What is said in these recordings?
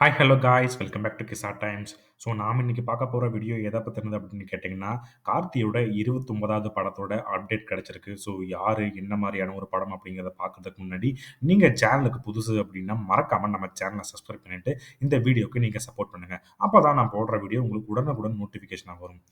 Hi hello guys welcome back to Kisa times so நாம் இன்னைக்கு பார்க்க போகிற வீடியோ எதை பற்றினது அப்படின்னு கேட்டிங்கன்னா கார்த்தியோட இருபத்தொம்பதாவது படத்தோட அப்டேட் கிடச்சிருக்கு. ஸோ யார் என்ன மாதிரியான ஒரு படம் அப்படிங்கிறத பார்க்குறதுக்கு முன்னாடி நீங்கள் சேனலுக்கு புதுசு அப்படின்னா மறக்காமல் நம்ம சேனலை சப்ஸ்கிரைப் பண்ணிவிட்டு இந்த வீடியோக்கு நீங்கள் சப்போர்ட் பண்ணுங்கள் அப்போ தான் நான் போடுற வீடியோ உங்களுக்கு உடனுக்குடன் நோட்டிஃபிகேஷனாக வரும்.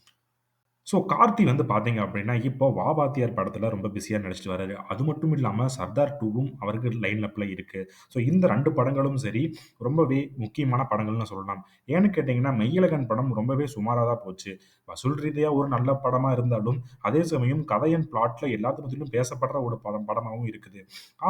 ஸோ கார்த்தி வந்து பார்த்தீங்க அப்படின்னா, இப்போ வா வாத்தியார் படத்தில் ரொம்ப பிஸியாக நடிச்சிட்டு வராரு. அது மட்டும் இல்லாமல் சர்தார் டூவும் அவருக்கு லைன் அப்பில் இருக்குது ஸோ இந்த ரெண்டு படங்களும் சரி, ரொம்பவே முக்கியமான படங்கள்னு சொல்லலாம். ஏன்னு கேட்டிங்கன்னா மெய்யழகன் படம் ரொம்பவே சுமாராக தான் போச்சு. வசூல் ரீதியாக ஒரு நல்ல படமாக இருந்தாலும், அதே சமயம் கதையன் பிளாட்டில் எல்லாத்து எல்லாத்த பேசப்படுற ஒரு படம் படமாகவும் இருக்குது.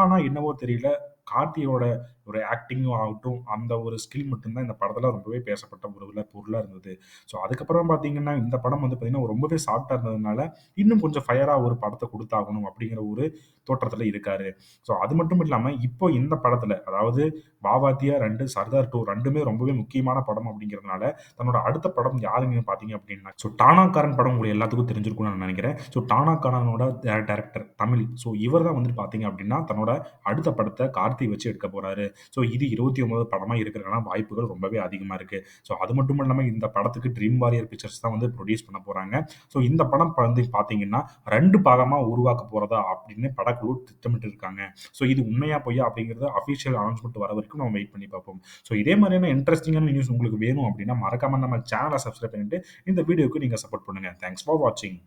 ஆனால் என்னவோ தெரியல, கார்த்தியோட ஒரு ஆக்டிங்கும் ஆகட்டும், அந்த ஒரு ஸ்கில் மட்டும்தான் இந்த படத்தில் ரொம்பவே பேசப்பட்ட ஒரு பொருளாக இருந்தது. ஸோ அதுக்கப்புறம் பார்த்தீங்கன்னா, இந்த படம் வந்து பார்த்தீங்கன்னா, ரொம்பவே சாஃப்டாக இருந்ததுனால, இன்னும் கொஞ்சம் ஃபயராக ஒரு படத்தை கொடுத்தாகணும் அப்படிங்கிற ஒரு தோற்றத்தில் இருக்காரு. ஸோ அது மட்டும் இல்லாமல் இப்போ இந்த படத்தில் அதாவது வா வாத்தியார் 2, சர்தார் 2 2மே ரொம்பவே முக்கியமான படம் அப்படிங்கிறதுனால, தன்னோட அடுத்த படம் யாருன்னு பார்த்தீங்க அப்படின்னா, ஸோ டானாகாரன் படம் உங்களுக்கு எல்லாத்துக்கும் தெரிஞ்சிருக்கும்னு நான் நினைக்கிறேன் ஸோ டானாக்காரனோட டேரக்டர் தமிழ். ஸோ இவர் தான் வந்துட்டு பார்த்தீங்க அப்படின்னா, தன்னோட அடுத்த படத்தை கார்த்தி வச்சு எடுக்க போகிறாரு ஸோ இது இருபத்தி ஒன்பது படமாக இருக்கிறதுனால வாய்ப்புகள் ரொம்பவே அதிகமாக இருக்குது ஸோ அது மட்டும் இல்லாமல் இந்த படத்துக்கு ட்ரீம் வாரியர் பிக்சர்ஸ் தான் வந்து ப்ரொடியூஸ் பண்ண போகிறாங்க ஸோ இந்த படம் வந்து பார்த்தீங்கன்னா, ரெண்டு பாகமாக உருவாக்க போகிறதா அப்படின்னு படக்குழு திட்டமிட்டு இருக்காங்க. ஸோ இது உண்மையா பொய்யா அப்படிங்கிறது அஃபிஷியல் அனௌன்ஸ்மெண்ட் வர வரைக்கும் நம்ம வெயிட் பண்ணி பார்ப்போம். ஸோ இதே மாதிரியான இன்ட்ரெஸ்டிங்கான நியூஸ் உங்களுக்கு வேணும் அப்படின்னா, மறக்காம நம்ம சேனலை சப்ஸ்கிரைப் பண்ணிட்டு, இந்த வீடியோக்கு நீங்கள் சப்போர்ட் பண்ணுங்க. தேங்க்ஸ் ஃபார் வாட்சிங்.